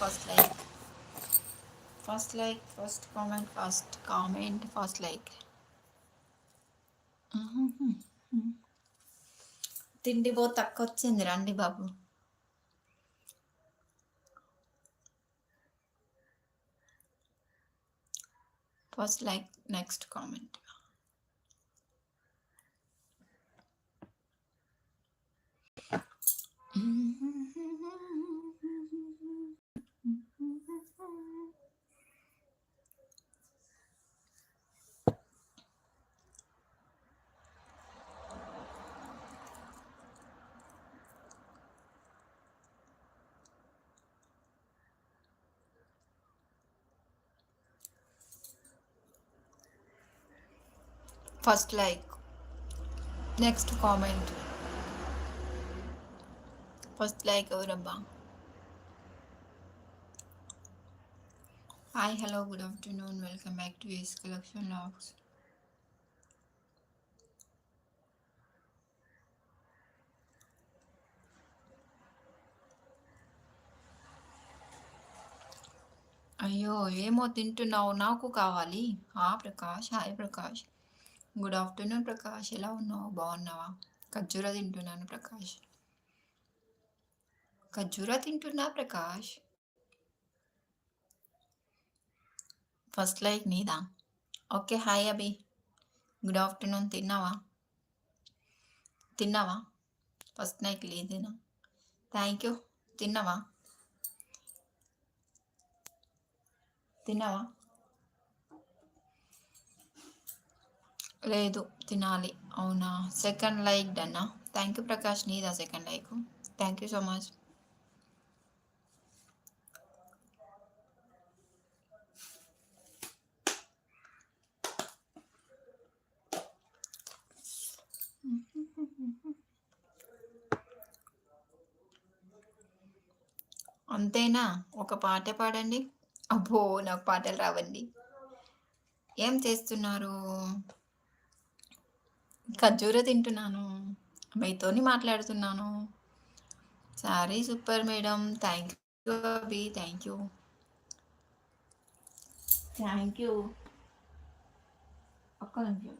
First like first like first comment first comment first like తిండి బో తక్కువ వచ్చింది రండి బాబు. First like next comment first like next comment first like ఎవరబ్బా hi hello good afternoon welcome back to S collection logs అయ్యో ఏమో తింటున్నావు నాకు కావాలి ఆ Prakash hi Prakash good afternoon Prakash ఎలా ఉన్నావు? బాగున్నావా? ఖర్జూర తింటున్నాను ప్రకాష్ ఖర్జూర తింటున్నా ప్రకాష్ ఫస్ట్ లైక్ నీదా? Okay hi Abhi good afternoon తిన్నావా? తిన్నావా? ఫస్ట్ లైక్ లేదేనా థ్యాంక్ యూ తిన్నావా? తిన్నావా? లేదు తినాలి. అవునా? సెకండ్ లైక్ డన్నా? థ్యాంక్ యూ ప్రకాష్ నీదా second like? Thank you so much. అంతేనా? ఒక పాట పాడండి. అబ్బో నాకు పాటలు రావండి. ఏం చేస్తున్నారు? ఖర్జూర తింటున్నాను. మీతోని మాట్లాడుతున్నాను. Sari super madam. Thank you Abhi. Thank you. Thank you. ఒక్క నిమిషం.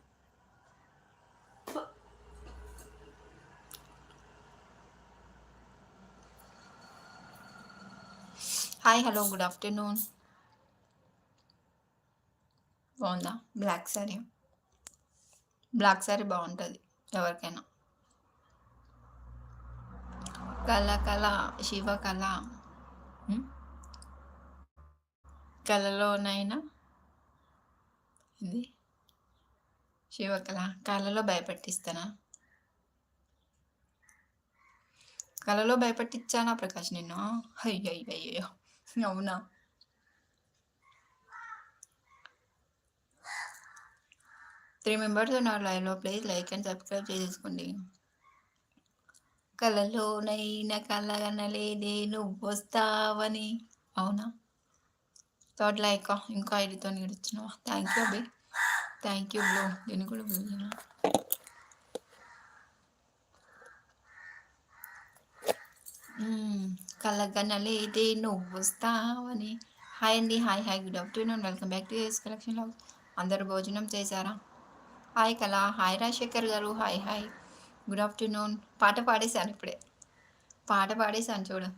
Hi hello good afternoon. బాగుందా? Black sorry. బ్లాక్ సారీ బాగుంటుంది ఎవరికైనా. కళ కళ శివ కళ. కళలోనైనా ఇది శివకళ కళలో భయపెట్టిస్తానా? కళలో భయపెట్టించానా ప్రకాష్ నిన్ను? అయ్యో అయ్యో అవునా? త్రీ మెంబర్స్ ఉన్నారు లైవ్లో ప్లీజ్ లైక్ అండ్ సబ్స్క్రైబ్ చేసుకోండి కలలోనైనా కలగనలేదే నువ్వు వస్తావని. అవునా? థర్డ్ లైక్ ఇంకో ఐడితో నిడుచున్నావా thank you Abhi thank you blow దీన్ని కూడా బ్లూ కలగనలేదే నువ్వు వస్తావని. హాయ్ అండి. Hi hi good afternoon welcome back to S collection అందరు భోజనం చేశారా? హాయ్ కళా హాయ్ రాజశేఖర్ గారు హాయ్ హాయ్. గుడ్ ఆఫ్టర్నూన్ పాట పాడేశాను ఇప్పుడే. పాట పాడేశాను చూడు.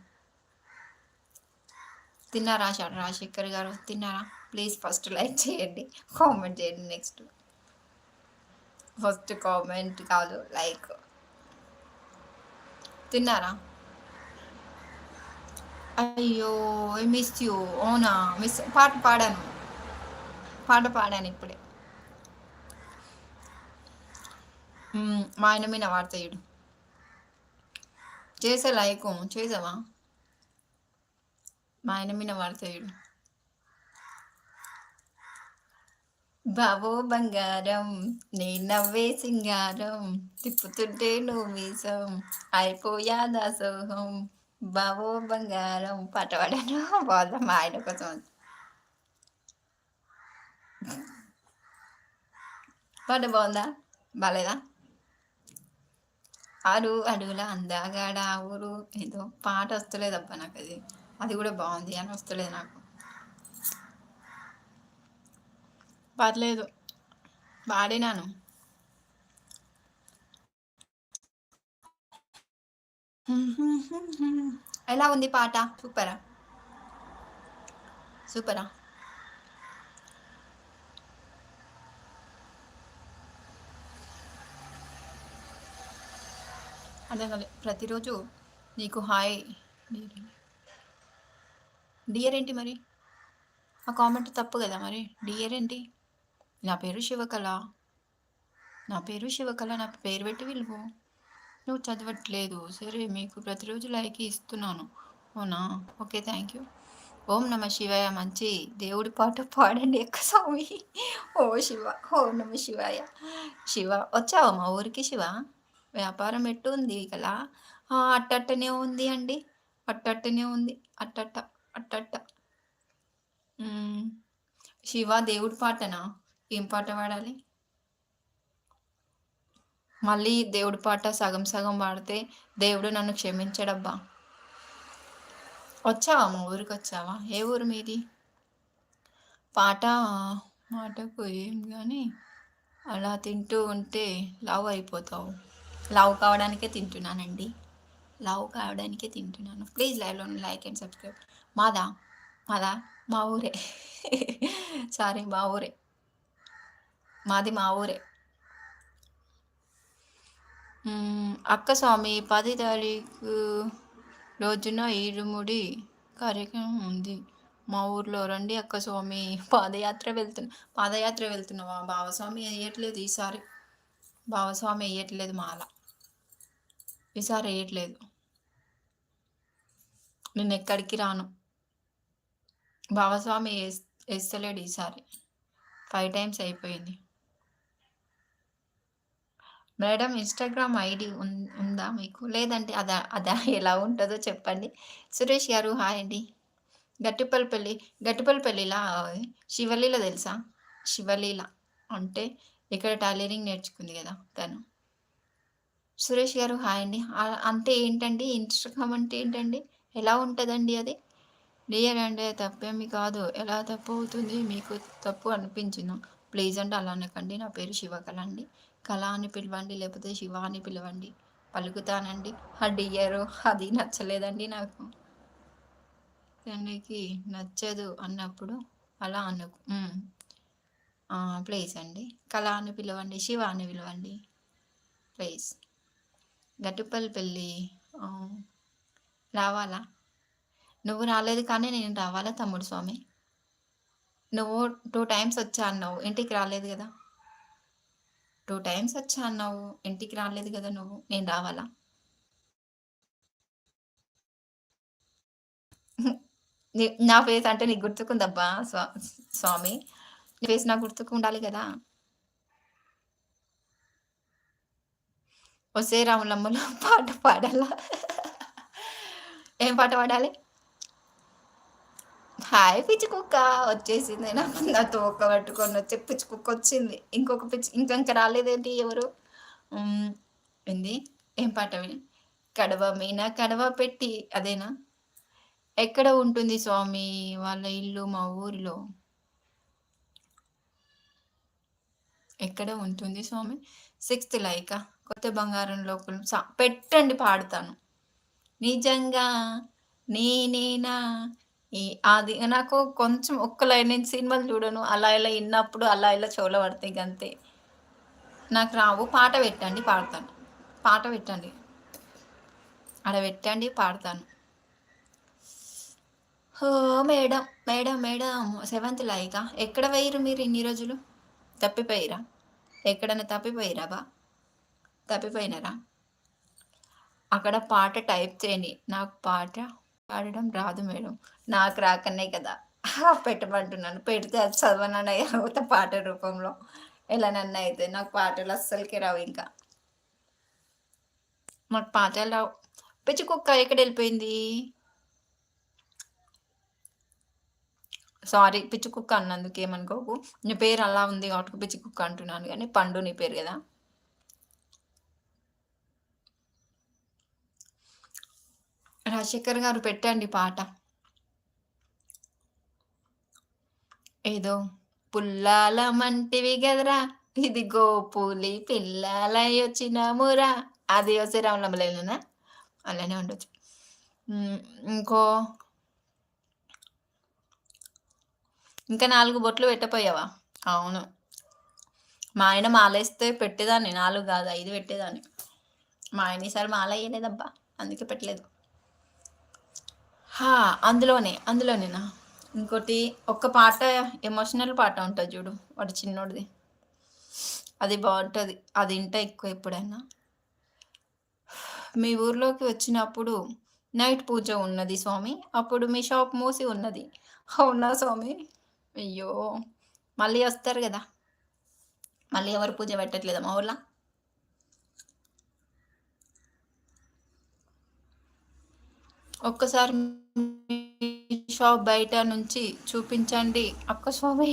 తిన్నారా రాజశేఖర్ గారు? తిన్నారా? ప్లీజ్ ఫస్ట్ లైక్ చేయండి కామెంట్ చేయండి నెక్స్ట్ ఫస్ట్ కామెంట్ కాదు లైక్ తిన్నారా? అయ్యో మిస్ యూ అవునా? మిస్ పాట పాడాను. పాట పాడాను ఇప్పుడే. మా ఆయన మీద వాడతాయుడు చేసే లైక్ చేసావా? మా ఆయన మీద వాడతాయుడు బాబో బంగారం నే నవ్వే సింగారం తిప్పుతుంటే నువ్వు మీసం అయిపోయా దాసోహం. బాబో బంగారం పాట పాడాను. బాగుందా మా ఆయన కోసం పాట బాగుందా బాగాలేదా ఆరు అడుగుల అందగాడ ఊరు ఏదో పాట వస్తలేదబ్బా నాకు అది అది కూడా బాగుంది అని వస్తలేదు నాకు. పర్లేదు పాడినాను. ఎలా ఉంది పాట? సూపరా? సూపరా? అదే ప్రతిరోజు నీకు హాయ్. డియర్ ఏంటి మరి? ఆ కామెంట్ తప్పు కదా మరి? డియర్ ఏంటి? నా పేరు శివకళ. నా పేరు శివకళ నా పేరు పెట్టి విలువు. నువ్వు చదవట్లేదు. సరే మీకు ప్రతిరోజు లైక్ ఇస్తున్నాను. అవునా? Okay thank you. ఓం నమ శివాయ మంచి దేవుడి పాట పాడండి ఎక్క స్వామి. ఓ శివ ఓం నమ శివాయ. శివ వచ్చావా మా ఊరికి శివ? వ్యాపారం ఎట్టు ఉంది కదా అట్టట్టనే ఉంది అండి. అట్టట్టనే ఉంది. అట్టట్ట అట్టట్ట. శివ దేవుడి పాటనా? ఏం పాట పాడాలి? మళ్ళీ దేవుడి పాట సగం సగం పాడితే దేవుడు నన్ను క్షమించడబ్బా. వచ్చావా? మా ఊరికి వచ్చావా? ఏ ఊరు మీది? పాట మాటకు ఏం కానీ అలా తింటూ ఉంటే లావు అయిపోతావు. లవ్ కావడానికే తింటున్నానండి. లావు కావడానికే తింటున్నాను. ప్లీజ్ లైవ్లో లైక్ అండ్ సబ్స్క్రైబ్. మాదా? మాదా? మా ఊరే. సారీ మా ఊరే. మాది మా ఊరే. అక్క స్వామి పది తారీఖు రోజున ఈరుముడి కార్యక్రమం ఉంది. మా ఊర్లో రండి అక్క స్వామి. పాదయాత్ర వెళ్తున్నా పాదయాత్ర వెళ్తున్నావా బావస్వామి వేయట్లేదు ఈసారి. భావస్వామి వేయట్లేదు మాల. ఈసారి వేయట్లేదు. నేను ఎక్కడికి రాను. భావస్వామి వేస్తలేడు ఈసారి. ఫైవ్ టైమ్స్ అయిపోయింది. మేడం ఇన్స్టాగ్రామ్ ఐడి ఉందా మీకు? లేదంటే అదా అదా ఎలా ఉంటుందో చెప్పండి. సురేష్ గారు హాయ్ అండి. గట్టిపల్లిపల్లి గట్టిపల్లిపల్లిలా శివలీల తెలుసా? శివలీల అంటే ఇక్కడ టైలరింగ్ నేర్చుకుంది కదా తను. సురేష్ గారు హాయ్ అండి. అంటే ఏంటండి? ఇన్స్టాగ్రామ్ అంటే ఏంటండి? ఎలా ఉంటుందండి అది? డియర్ అంటే తప్పేమి కాదు. ఎలా తప్పు అవుతుంది? మీకు తప్పు అనిపించింది? ప్లీజ్ అంటే అలా అనకండి. నా పేరు శివకళ అండి. కళ అని పిలవండి లేకపోతే శివ అని పిలవండి. పలుకుతానండి. ఆ డియరు అది నచ్చలేదండి నాకు. తనకి నచ్చదు అన్నప్పుడు అలా అనుకు. ప్లీజ్ అండి. కళ అని పిలవండి శివాని పిలవండి. ప్లీజ్ గట్టుపల్లి పెళ్ళి రావాలా? నువ్వు రాలేదు కానీ నేను రావాలా తమ్ముడు స్వామి? నువ్వు టూ టైమ్స్ వచ్చా అన్నావు ఇంటికి రాలేదు కదా? టూ టైమ్స్ వచ్చా అన్నావు ఇంటికి రాలేదు కదా నువ్వు? నేను రావాలా? నా ఫేస్ అంటే నీకు గుర్తుకుందబ్బా స్వా స్వామి? నీ ఫేస్ నాకు గుర్తుకు ఉండాలి కదా. వస్తే రాములమ్మలో పాట పాడాలా? ఏం పాట పాడాలి? హాయ్ పిచ్చి కుక్క వచ్చేసింది నా తోక పట్టుకొని వచ్చి పిచ్చి కుక్క వచ్చింది. ఇంకొక పిచ్చి ఇంకా ఇంకా రాలేదేంటి ఎవరు? ఏంది? ఏం పాట కడవ మీన కడవ పెట్టి అదేనా? ఎక్కడ ఉంటుంది స్వామి వాళ్ళ ఇల్లు మా ఊరిలో? ఎక్కడ ఉంటుంది స్వామి? సిక్స్త్ లైక? కొత్త బంగారం లోపల పెట్టండి పాడతాను. నిజంగా నేనేనా? ఈ అది నాకు కొంచెం ఒక్క లైన్ నేను సినిమాలు చూడను. అలా ఇలా విన్నప్పుడు అలా ఇలా చెవులో పడతాయి అంతే నాకు రావు పాట పెట్టండి పాడతాను. పాట పెట్టండి. అక్కడ పెట్టండి పాడతాను. ఓ madam madam madam seventh like? ఎక్కడ వేయరు మీరు ఇన్ని రోజులు? తప్పిపోయిరా? ఎక్కడన్నా తప్పిపోయిరావా తప్పిపోయినారా? అక్కడ పాట టైప్ చేయండి. నాకు పాట పాడడం రాదు మేడం. నాకు రాకనే కదా. పెట్టమంటున్నాను. పెడితే అది చదవనని అవుతా పాట రూపంలో. ఎలా నన్ను అయితే? నాకు పాటలు అస్సలకి రావు ఇంకా. మాకు పాటలు రావు. పిచ్చి కుక్క ఎక్కడ వెళ్ళిపోయింది? సారీ పిచ్చి కుక్క అన్నందుకు ఏమనుకోకు. నీ పేరు అలా ఉంది కాబట్టి పిచ్చి కుక్క అంటున్నాను కానీ పండు నీ పేరు కదా. రాజశేఖర్ గారు పెట్టండి పాట. ఏదో పుల్లాల మంటివి గదరా ఇది గోపులి పిల్లాలై వచ్చినామురా అది వస్తే రామలమ్మలేనా అలానే ఉండొచ్చు. ఇంకో ఇంకా నాలుగు బొట్లు పెట్టపోయావా? అవును. మా ఆయన మాలేస్తే పెట్టేదాన్ని నాలుగు కాదు ఐదు పెట్టేదాన్ని. మా ఆయన ఈసారి మాల వేయలేదబ్బా అందుకే పెట్టలేదు. హా! అందులోనే. అందులోనేనా? ఇంకోటి ఒక్క పాట ఎమోషనల్ పాట ఉంటుంది చూడు వాడు చిన్నోడిది. అది బాగుంటుంది అది ఇంటా ఎక్కువ ఎప్పుడైనా. మీ ఊర్లోకి వచ్చినప్పుడు నైట్ పూజ ఉన్నది స్వామి. అప్పుడు మీ షాప్ మూసి ఉన్నది. అవునా స్వామి? అయ్యో! మళ్ళీ వస్తారు కదా మళ్ళీ ఎవరు పూజ పెట్టట్లేదా మా ఊర్లో ఒక్కసారి షాప్ బయట నుంచి చూపించండి అక్క స్వామి.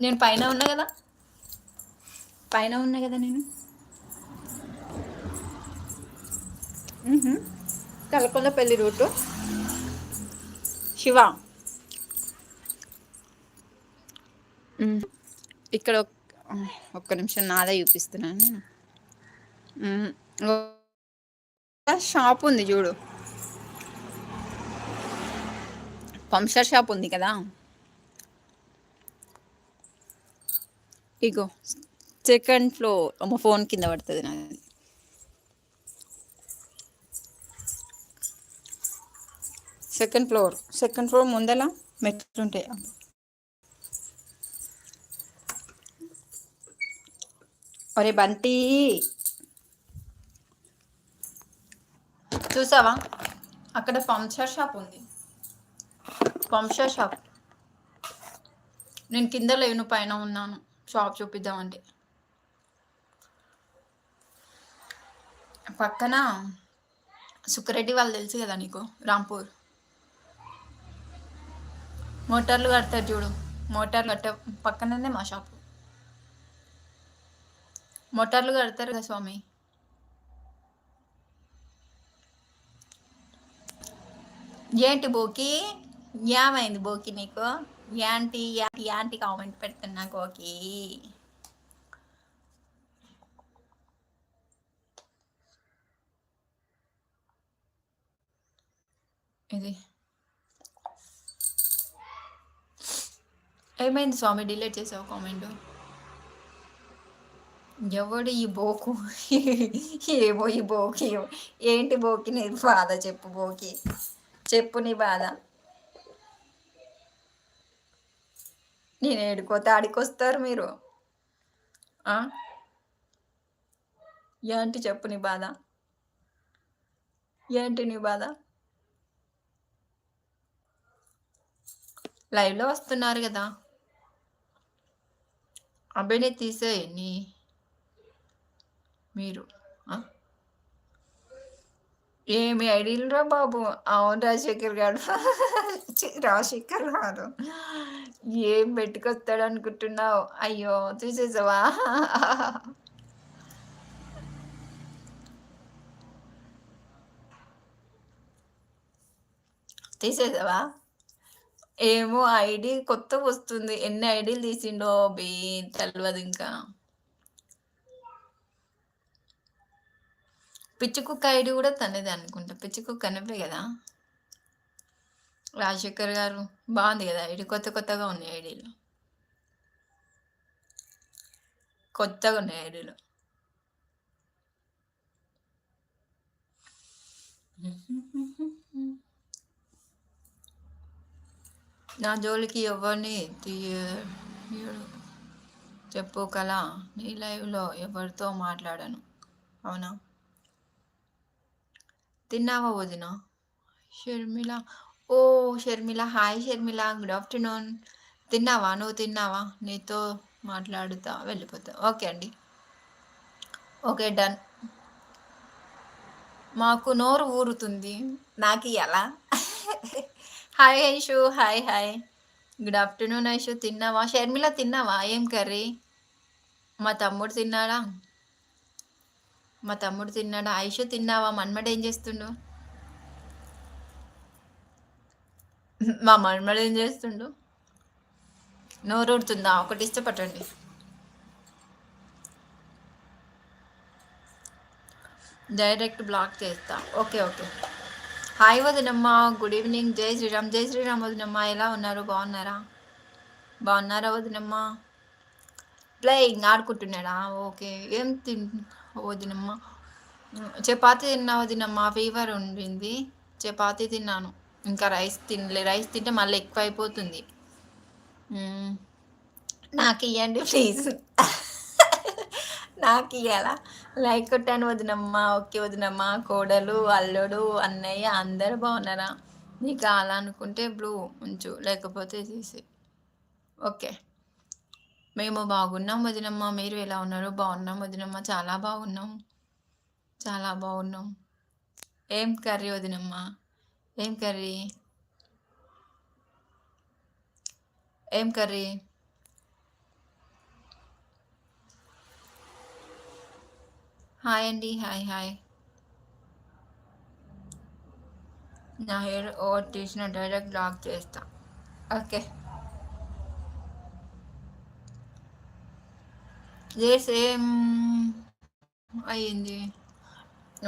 నేను పైన ఉన్నా కదా పైన ఉన్నా కదా నేను. హుహు. తలకొండపల్లి రూటు. శివ. ఇక్కడ ఒక్క నిమిషం నాదే చూపిస్తున్నాను నేను. షాప్ ఉంది చూడు పంప్చర్ షాప్ ఉంది కదా! ఇగో సెకండ్ ఫ్లోర్ మా ఫోన్ కింద పడుతుంది నాది. Second floor. సెకండ్ ఫ్లోర్ ముందల మెట్లుంటాయి. ఒరే బంటీ చూసావా? అక్కడ పంప్చర్ షాప్ ఉంది. Puncture shop. నేను కింద లేను పైన ఉన్నాను. షాప్ చూపిద్దామంటే. పక్కన సుఖరెడ్డి వాళ్ళు తెలుసు కదా నీకు రాంపూర్. మోటార్లు కడతారు చూడు మోటార్లు కట్ట పక్కననే మా షాపు. మోటార్లు కడతారు కదా స్వామి. ఏంటి బోకి? ఏమైంది బోకి నీకు? యాంటీ యాంటీ యాంటీ కామెంట్ పెడుతున్నా గోకి ఇది. ఏమైంది స్వామి డిలీట్ చేసావు కామెంట్ ఎవడు ఈ బోకు? ఏమో ఈ బోకి. ఏంటి బోకి నీ బాధ చెప్పు బోకి. చెప్పు నీ బాధ. నేను ఏడుకోతే ఆడికొస్తారు మీరు. ఏంటి చెప్పు నీ బాధ? ఏంటి నీ బాధ? లైవ్‌లో వస్తున్నారు కదా అభిని తీసేయి నీ మీరు. ఏమి ఏమి రా బాబు! అవును రాజశేఖర్ గారు రాజశేఖర్ గారు ఏం పెట్టుకొస్తాడు అనుకుంటున్నావు అయ్యో! తీసేసావా? తీసేసావా? ఏమో ఐడి కొత్త వస్తుంది ఎన్ని ఐడీలు తీసిండో అబ్బీ తెలవదింకా. పిచ్చి కుక్క ఐడి కూడా తనదే అనుకుంటా. పిచ్చి కుక్క నువ్వే కదా రాజశేఖర్ గారు బాగుంది కదా ఐడి కొత్త కొత్తగా ఉన్నాయి ఐడీలు. కొత్తగున్నాయి ఐడీలు. నా జోలికి ఎవరిని తీయడు. చెప్పు కళ. నీ లైవ్‌లో ఎవరితో మాట్లాడను. అవునా? తిన్నావా వదిన షర్మిల. ఓ Sharmila. Hi Sharmila. Good afternoon. తిన్నావా? నువ్వు తిన్నావా? నీతో మాట్లాడుతా వెళ్ళిపోతా. ఓకే అండి. ఓకే. డన్. మాకు నోరు ఊరుతుంది. నాకు ఎలా hi Aishu. Hi hi. Good afternoon Aishu. తిన్నావా? షర్మిల తిన్నావా? ఏం కర్రీ? మా తమ్ముడు తిన్నాడా? మా తమ్ముడు తిన్నాడా? ఐషు తిన్నావా? మన్మడు ఏం చేస్తుండు? మా మన్మడు ఏం చేస్తుండు? నోరూరుతుందా ఒకటి ఇస్తే పట్టండి డైరెక్ట్ బ్లాక్ చేస్తా. Okay okay. హాయ్ వదినమ్మ. Good evening. జై శ్రీరామ్. జై శ్రీరామ్ వదినమ్మ. ఎలా ఉన్నారు? బాగున్నారా? బాగున్నారా వదినమ్మ? ప్లేయింగ్ ఆడుకుంటున్నాడా? ఓకే. ఏం తిన్ వదినమ్మ చపాతి తిన్నా వదినమ్మ ఫీవర్ ఉండింది. చపాతి తిన్నాను. ఇంకా రైస్ తినలే రైస్ తింటే మళ్ళీ ఎక్కువ అయిపోతుంది నాకు ఇవ్వండి ప్లీజ్. నాకు ఇవ్వాలా లైక్ కొట్టాను వదినమ్మ ఓకే వదినమ్మ కోడలు అల్లుడు అన్నయ్య అందరు బాగున్నారా? నీకు కావాలనుకుంటే బ్లూ ఉంచు లేకపోతే తీసి ఓకే. మేము బాగున్నాం వదినమ్మ. మీరు ఎలా ఉన్నారు? బాగున్నాం వదినమ్మ. చాలా బాగున్నాం. చాలా బాగున్నాం. ఏం కర్రీ వదినమ్మ? ఏం కర్రీ? ఏం కర్రీ? హాయ్ అండి. Hi hi. నా హెయిర్ ఓవర్ తీసిన డైరెక్ట్ లాక్ చేస్తా. ఓకే. సేమ్ అయ్యింది.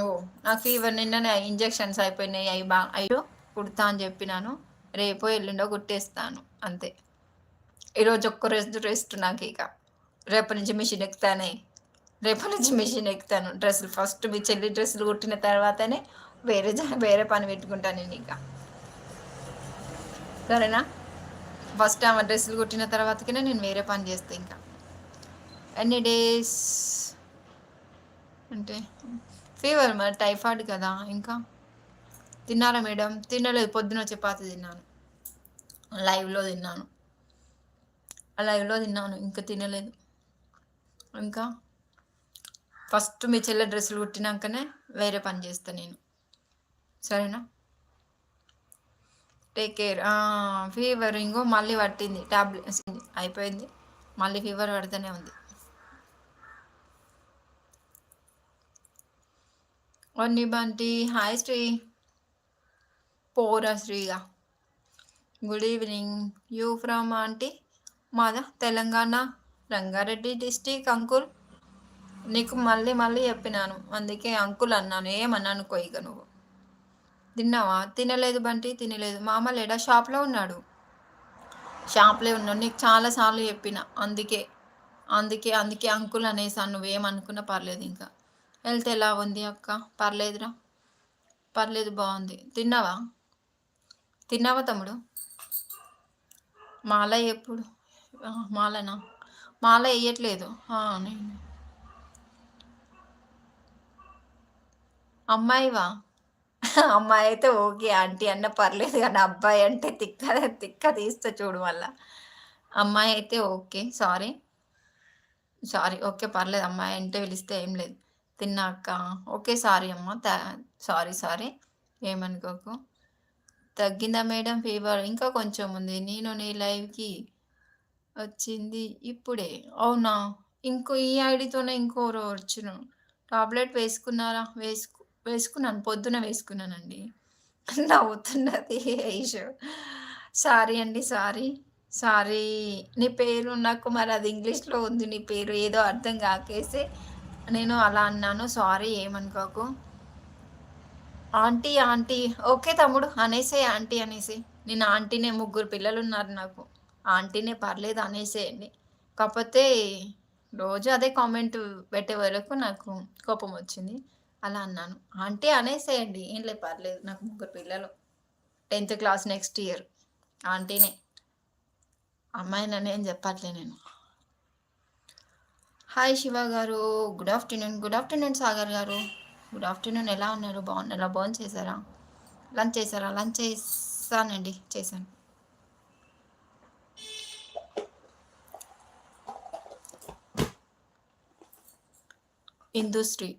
ఓ నాకు ఫీవర్ నిన్ననే ఇంజెక్షన్స్ అయిపోయినాయి. అవి బా అయ్యో కుడతా అని చెప్పినాను. రేపో ఎల్లుండో కుట్టేస్తాను అంతే. ఈరోజు ఒక్క రెస్ట్ రెస్ట్ నాకు ఇక. రేపటి నుంచి మిషన్ ఎక్కుతానే. రేపటి నుంచి మిషన్ ఎక్కుతాను. డ్రెస్సులు ఫస్ట్ మీ చెల్లి డ్రెస్సులు కుట్టిన తర్వాతనే వేరే వేరే పని పెట్టుకుంటాను నేను ఇక. సరేనా? ఫస్ట్ ఆమె డ్రెస్సులు కుట్టిన తర్వాతకనే నేను వేరే పని చేస్తాను ఇంకా. ఎన్ని డేస్? అంటే ఫీవర్ మరి టైఫాయిడ్ కదా ఇంకా. తిన్నారా మేడం? తినలేదు పొద్దున చపాతి తిన్నాను. లైవ్లో తిన్నాను. లైవ్లో తిన్నాను ఇంకా తినలేదు. ఇంకా ఫస్ట్ మీ చెల్లె డ్రెస్సులు కుట్టినాకనే వేరే పని చేస్తాను నేను. సరేనా? Take care. ఫీవర్ ఇంకో మళ్ళీ పట్టింది. ట్యాబ్లెట్స్ అయిపోయింది. మళ్ళీ ఫీవర్ పడుతూనే ఉంది. వన్ని బంటి హాయ్ శ్రీ పోరా శ్రీగా good evening you from aunty Mada Telangana Rangareddy district uncle నీకు మళ్ళీ మళ్ళీ చెప్పినాను. అందుకే అంకుల్ అన్నాను. ఏమన్నాను కొయ్యక నువ్వు? తిన్నావా? తినలేదు బంటి తినలేదు. మామ లేడా? షాప్లో ఉన్నాడు. షాప్లో ఉన్నాడు. నీకు చాలాసార్లు చెప్పిన. అందుకే అందుకే అందుకే అంకుల్ అనేసాను. నువ్వేమనుకున్నా పర్లేదు ఇంకా. వెళ్తే ఎలా ఉంది అక్క? పర్లేదురా. పర్లేదు బాగుంది. తిన్నావా? తిన్నావా తమ్ముడు? మాల ఎప్పుడు? మాలనా? మాల వేయట్లేదు నేను అమ్మాయివా? అమ్మాయి అయితే ఓకే. ఆంటీ అన్న పర్లేదు కానీ అబ్బాయి అంటే తిక్క తిక్క తీస్తా చూడు మళ్ళా. అమ్మాయి అయితే ఓకే. సారీ. సారీ. ఓకే పర్లేదు. అమ్మాయి అంటే పిలిస్తే ఏం లేదు. తిన్నాక? ఓకే సారీ అమ్మ. Sorry sorry. ఏమనుకోకు. తగ్గిందా మేడం ఫీవర్? ఇంకా కొంచెం ఉంది. నేను నీ లైవ్కి వచ్చింది ఇప్పుడే. అవునా? ఇంకో ఈ ఐడితోనే ఇంకోరో వచ్చిన. టాబ్లెట్ వేసుకున్నారా? వేసుకు వేసుకున్నాను. పొద్దున వేసుకున్నానండి. నవ్వుతున్నది ఐషు. సారీ అండి సారీ. సారీ. నీ పేరు నాకు మరి అది ఇంగ్లీష్లో ఉంది. నీ పేరు ఏదో అర్థం కాకేసే నేను అలా అన్నాను సారీ ఏమనుకోకు. Aunty aunty. ఓకే తమ్ముడు అనేసే ఆంటీ అనేసి. నేను ఆంటీనే ముగ్గురు పిల్లలు ఉన్నారు నాకు. ఆంటీనే పర్లేదు అనేసేయండి కాకపోతే రోజు అదే కామెంట్ పెట్టే వరకు నాకు కోపం వచ్చింది. అలా అన్నాను. ఆంటీ అనేసేయండి ఏం లేదు పర్లేదు నాకు ముగ్గురు పిల్లలు. Tenth class next year. ఆంటీనే. అమ్మాయినని ఏం చెప్పట్లే నేను. హాయ్ శివ గారు. Good afternoon good afternoon Sagar గారు. గుడ్ ఆఫ్టర్నూన్ ఎలా ఉన్నారు? బాగున్నారా బోన్ చేశారా? లంచ్ చేశారా? లంచ్ చేశానండి చేశాను. ఇందుశ్రీ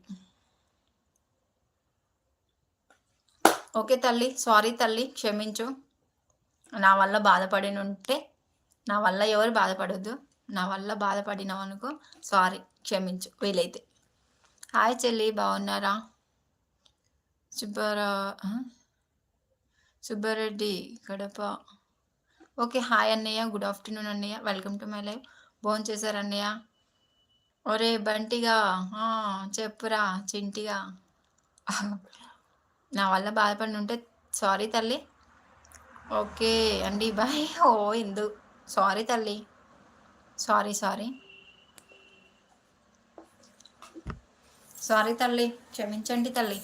ఓకే తల్లి. సారీ తల్లి. క్షమించు. నా వల్ల బాధపడిన ఉంటే నా వల్ల ఎవరు బాధపడద్దు. నా వల్ల బాధపడినావు అనుకో సారీ క్షమించు వీలైతే హాయ్ చెల్లి బాగున్నారా సుబ్బారా సుబ్బారెడ్డి కడప ఓకే. హాయ్ అన్నయ్య. గుడ్ ఆఫ్టర్‌నూన్ అన్నయ్య. Welcome to my live. భోంచేసారా అన్నయ్య? ఒరే బంటిగా చెప్పురా చింటిగా. నా వల్ల బాధపడినుంటే సారీ తల్లి. ఓకే అండి. బాయ్. ఓ ఇందు. సారీ తల్లి. Sorry, sorry. సారీ తల్లి. క్షమించండి తల్లి.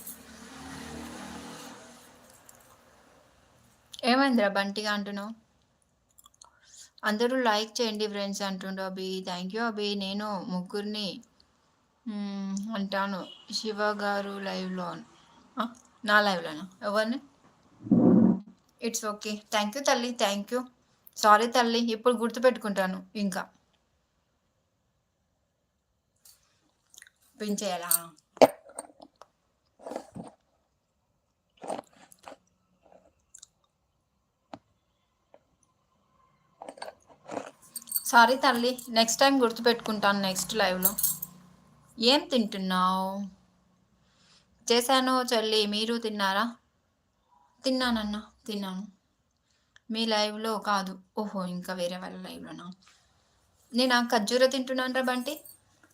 ఏమైందిరా బంటిగా అంటున్నావు? అందరూ లైక్ చేయండి ఫ్రెండ్స్ అంటుండు అభి. థ్యాంక్ యూ అభి. నేను ముగ్గురిని అంటాను. శివ గారు లైవ్‌లో నా లైవ్‌లోనా? ఎవరిని? It's okay. థ్యాంక్ యూ తల్లి. Thank you. సారీ తల్లి. ఇప్పుడు గుర్తుపెట్టుకుంటాను ఇంకా. పిన్ చేయాలా? సారీ తల్లి. నెక్స్ట్ టైం గుర్తుపెట్టుకుంటాను నెక్స్ట్ లైవ్‌లో. ఏం తింటున్నావు? చేశాను చెల్లి. మీరు తిన్నారా? తిన్నానన్నా. తిన్నాను. మీ లైవ్‌లో కాదు. ఓహో! ఇంకా వేరే వాళ్ళ లైవ్‌లోనా? నేను ఖర్జూర తింటున్నానురా బంటి.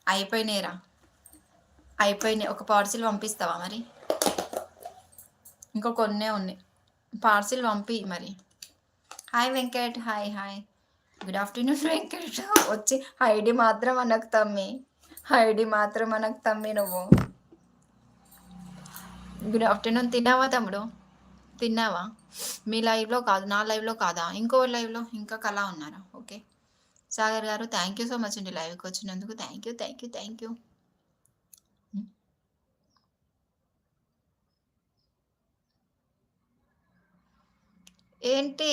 అయిపోయినాయిరా. అయిపోయినాయి. ఒక పార్సిల్ పంపిస్తావా మరి? ఇంకా కొన్నే ఉన్నాయి. పార్సిల్ పంపి మరి. Hi Venkat. Hi hi. Good afternoon Venkat. వచ్చి హైడి మాత్రం అనకు తమ్మి. హైడి మాత్రం అనకు తమ్మి నువ్వు. గుడ్ ఆఫ్టర్‌నూన్ తిన్నావా తమ్ముడు? తిన్నావా? మీ లైవ్‌లో కాదు. నా లైవ్‌లో కాదా? ఇంకో లైవ్‌లో ఇంకా కళా ఉన్నారా? ఓకే. సాగర్ గారు థ్యాంక్ యూ సో మచ్ అండి లైవ్‌కి వచ్చినందుకు. Thank you. Thank you. Thank you. ఏంటి?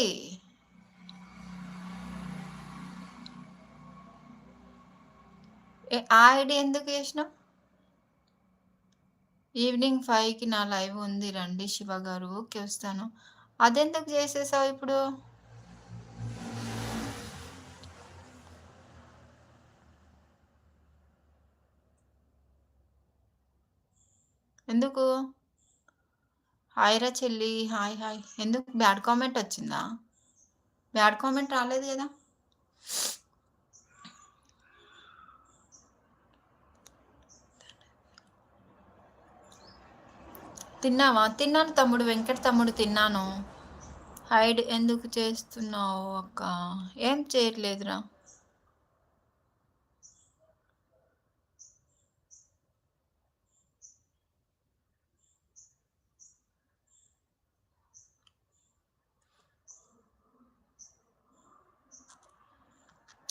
ఆ ఐడి ఎందుకు చేసినావు? ఈవినింగ్ ఫైవ్కి నా లైవ్ ఉంది రండి శివ గారు. ఓకే వస్తాను. అదెందుకు చేసేసావు ఇప్పుడు? ఎందుకు? హాయ్ రా చెల్లి. Hi hi. ఎందుకు బ్యాడ్ కామెంట్ వచ్చిందా? బ్యాడ్ కామెంట్ రాలేదు కదా తిన్నావా? తిన్నాను తమ్ముడు. వెంకట తమ్ముడు తిన్నాను. హైడ్ ఎందుకు చేస్తున్నావు అక్క? ఏం చేయట్లేదురా.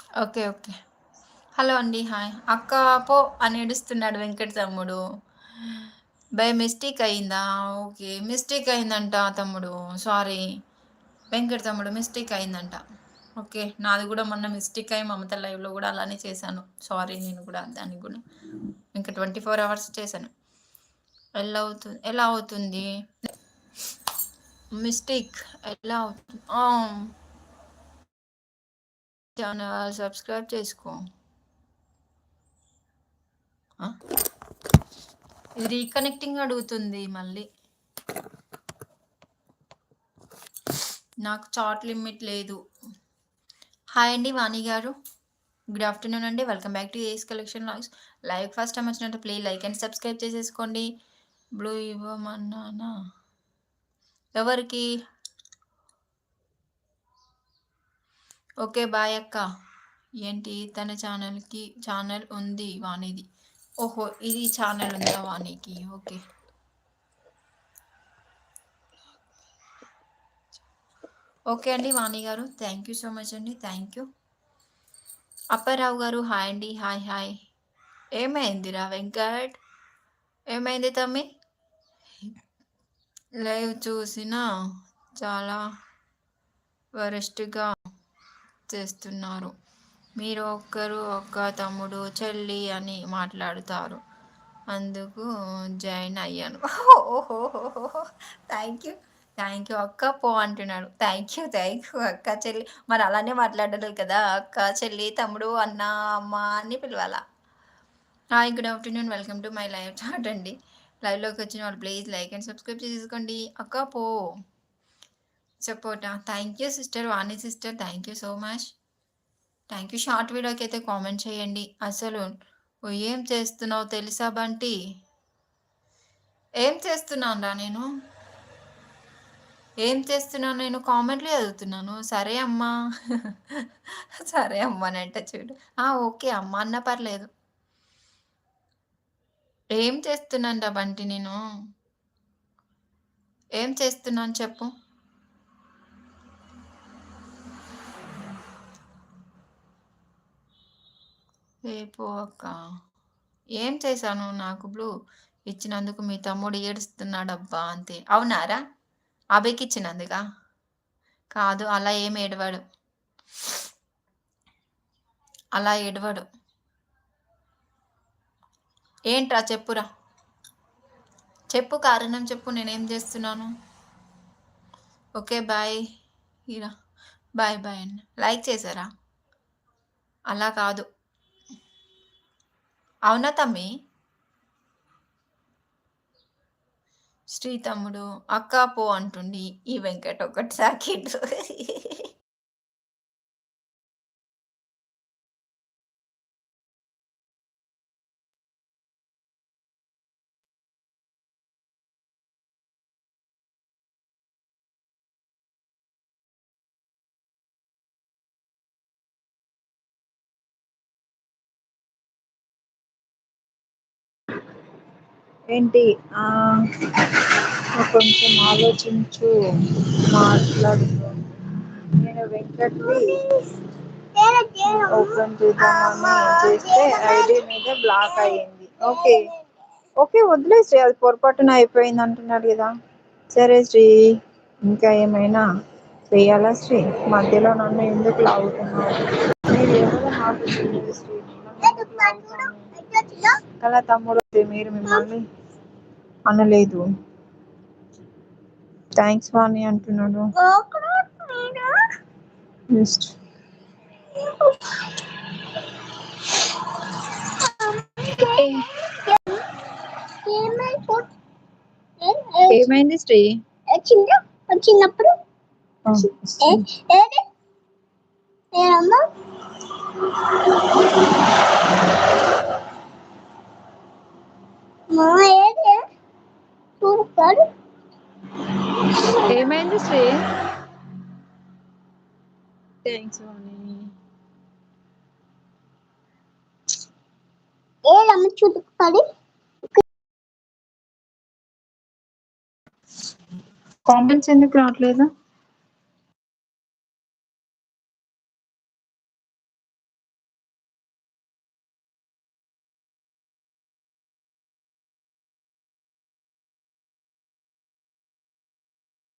ఓకే. ఓకే. హలో అండి. హాయ్. అక్క పో అని ఏడుస్తున్నాడు వెంకట తమ్ముడు. బై మిస్టేక్ అయిందా? ఓకే. మిస్టేక్ అయిందంట తమ్ముడు. సారీ. వెంకట తమ్ముడు మిస్టేక్ అయిందంట. ఓకే. నాది కూడా మొన్న మిస్టేక్ అయ్యి మమత లైవ్‌లో కూడా అలానే చేశాను. సారీ నేను కూడా దానికి కూడా ఇంకా 24 అవర్స్ చేశాను. ఎలా అవుతుంది ఎలా అవుతుంది? మిస్టేక్ ఎలా అవుతుంది? ఛానల్ సబ్స్క్రైబ్ చేసుకో. ఇది రీకనెక్టింగ్ అడుగుతుంది మళ్ళీ. నాకు చాట్ లిమిట్ లేదు. హాయ్ అండి వాణి గారు. గుడ్ ఆఫ్టర్‌నూన్ అండి. Welcome back to ace collection logs. Live first time వచ్చినట్టు ప్లీజ్ లైక్ అండ్ సబ్స్క్రైబ్ చేసేసుకోండి. బ్లూ ఇవ్వమన్నానా? ఎవరికి? ఓకే. బాయ్ అక్క. ఏంటి తన ఛానల్‌కి ఛానల్ ఉంది వాణిది. ఓహో! ఇది ఛానల్ ఉందా వాణికి? ఓకే. ఓకే అండి వాణి గారు. థ్యాంక్ యూ సో మచ్ అండి. Thank you. అప్పారావు గారు హాయ్ అండి. Hi hi. ఏమైందిరా వెంకట్? ఏమైంది తమ్మి లైవ్ చూసినా చాలా వరెస్ట్గా చేస్తున్నారు. మీరు ఒక్కరు ఒక్క తమ్ముడు, చెల్లి అని మాట్లాడుతారు. అందుకు జాయిన్ అయ్యాను. ఓహోహోహోహో! Thank you. Thank you. అక్క పో అంటున్నాడు. Thank you. థ్యాంక్ యూ అక్క, చెల్లి. మరి అలానే మాట్లాడాలి కదా! అక్క, చెల్లి, తమ్ముడు, అన్న, అమ్మ అని పిలవాలా. Hi good afternoon. Welcome to my live chat అండి. లైవ్‌లోకి వచ్చిన వాళ్ళు ప్లీజ్ లైక్ అండ్ సబ్స్క్రైబ్ చేసేసుకోండి. అక్క పో. సపోర్టా? Thank you sister Vani sister thank you so much thank you short వీడియోకి అయితే కామెంట్ చేయండి. అసలు "ఓ ఏం చేస్తున్నావు తెలుసా బంటి? ఏం చేస్తున్నానురా నేను? ఏం చేస్తున్నాను నేను? కామెంట్లు చదువుతున్నాను. సరే అమ్మా. సరే అమ్మా అంటే చూడు. ఆ ఓకే అమ్మ అన్న పర్లేదు. ఏం చేస్తున్నాను బంటి నేను? ఏం చేస్తున్నాను చెప్పు. రేపు అక్క. ఏం చేశాను నాకు బ్లూ ఇచ్చినందుకు మీ తమ్ముడు ఏడుస్తున్నాడబ్బా అంతే. అవునారా? అభయ్కి ఇచ్చినందుగా కాదు అలా ఏం ఏడవాడు. అలా ఏడవాడు. ఏంట్రా చెప్పురా? చెప్పు కారణం చెప్పు నేనేం చేస్తున్నాను? Okay bye. ఇరా. బాయ్ బాయ్ అన్న. లైక్ చేశారా? అలా కాదు. అవునా తమ్మి? శ్రీ తమ్ముడు అక్క పో అంటుండి ఈ వెంకట ఒకటి సాకిట్. ఏంటి? కొంచెం ఆలోచించు మాట్లాడు నేను వెంకట్వి ఓపెన్ చేద్దామని చేస్తే ఐడి మీద బ్లాక్ అయ్యింది. ఓకే. ఓకే వదిలే శ్రీ అది పొరపాటున అయిపోయింది అంటున్నాడు కదా. సరే శ్రీ ఇంకా ఏమైనా చేయాలా శ్రీ? మధ్యలో నన్ను ఎందుకు లాగుతున్నావు? మీరు ఎవరో నాకు శ్రీ. నన్ను తమ్ముడు మీరు మిమ్మల్ని అనలేదు. థ్యాంక్స్ వాణి అంటున్నాడు. జస్ట్ ఏమైంది శ్రీ? చిన్న చిన్నప్పుడు మా ఏది చూస్తాడు. ఏమైంది శ్రీ? థ్యాంక్స్ వాణి ఏదమ్మ చూస్తాడు కామెంట్స్ ఎందుకు రావట్లేదు?